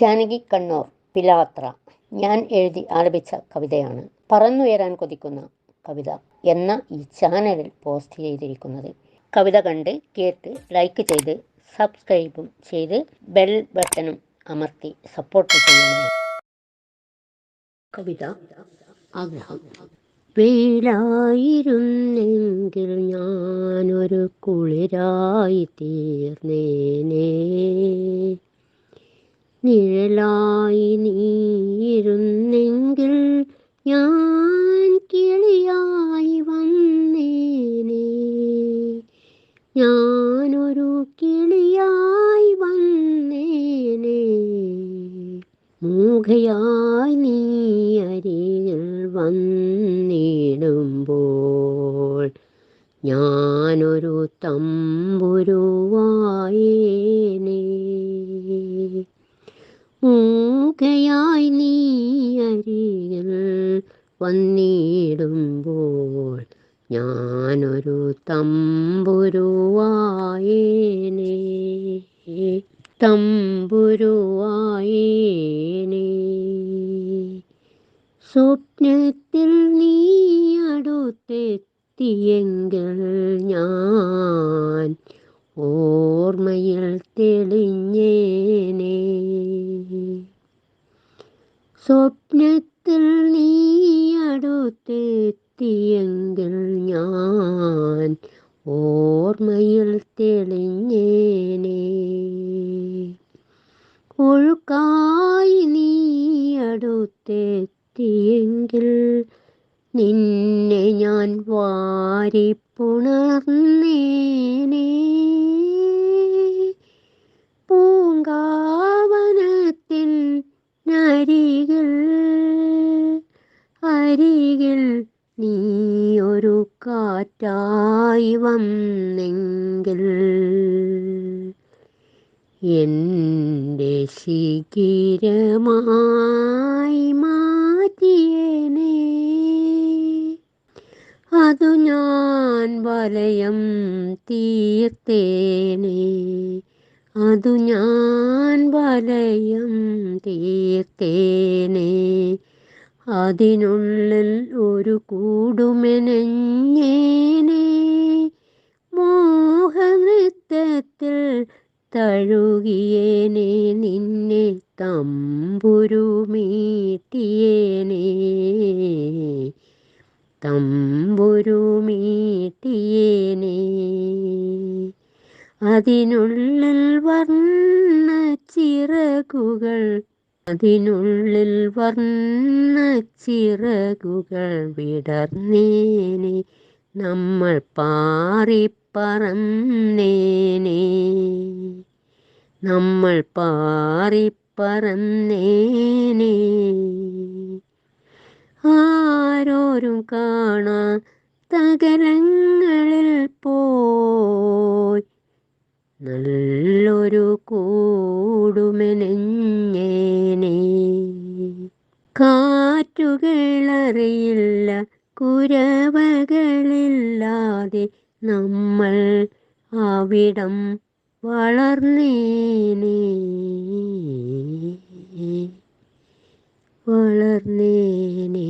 ജാനകി കണ്ണൂർ പിലാത്ര. ഞാൻ എഴുതി ആലപിച്ച കവിതയാണ്. പറന്നുയരാൻ കൊതിക്കുന്ന കവിത എന്ന ഈ ചാനലിൽ പോസ്റ്റ് ചെയ്തിരിക്കുന്നത്. കവിത കണ്ട് കേട്ട് ലൈക്ക് ചെയ്ത് സബ്സ്ക്രൈബും ചെയ്ത് ബെൽ ബട്ടണും അമർത്തി സപ്പോർട്ട് ചെയ്യുന്നു കവിത ആഗ്രഹം. വെയിലായിരുന്നെങ്കിൽ ഞാനൊരു കുളിരായി തീർന്നേനേ. നിഴലായി നീയിരുന്നെങ്കിൽ ഞാൻ കിളിയായി വന്നേനേ. ഞാനൊരു കിളിയായി വന്നേനേ. മൂകയായി നീ അരികിൽ വന്നിടുമ്പോൾ ഞാനൊരു തമ്പുരുവായേനേ മൂകയായി നീ അരികിൽ വന്നിടുമ്പോൾ ഞാനൊരു തമ്പുരുവായേനേ. തമ്പുരുവായേനേ. സ്വപ്നത്തിൽ നീ അടുത്തെത്തിയെങ്കിൽ ഞാൻ ഓർമ്മയിൽ അടുത്തെത്തിയെങ്കിൽ ഞാൻ ഓർമ്മയിൽ തെളിഞ്ഞേനെ. ഒഴുക്കായി നീ അടുത്തെത്തിയെങ്കിൽ നിന്നെ ഞാൻ വാരിപ്പുണർന്നേനെ പൂങ്കാവനത്തിൽ അരികിൽ അരികിൽ നീ ഒരു കാറ്റായി വന്നെങ്കിൽ എന്റെ ശിഖിരമായി മാറ്റിയനെ. അതു ഞാൻ വലയം തീർത്തേനെ. അതു ഞാൻ വലയം തീർത്തേനെ. അതിനുള്ളിൽ ഒരു കൂടുമെനഞ്ഞേനെ. മോഹനൃത്തത്തിൽ തഴുകിയേനെ നിന്നെ തമ്പുരുമീട്ടിയേനെ. തമ്പുരുമീട്ടിയേനെ. അതിനുള്ളിൽ വർണ ചിറകുകൾ അതിനുള്ളിൽ വർണ ചിറകുകൾ വിടർന്നേനെ. നമ്മൾ പാറിപ്പറന്നേനെ നമ്മൾ പാറിപ്പറന്നേനെ ആരോരും കാണാ തകരങ്ങളിൽ പോയി. നല്ലൊരു കൂടുമെനഞ്ഞേനെ കാറ്റുകളറിയില്ല കുരവകളില്ലാതെ നമ്മൾ അവിടം വളർന്നേനെ. വളർന്നേനെ.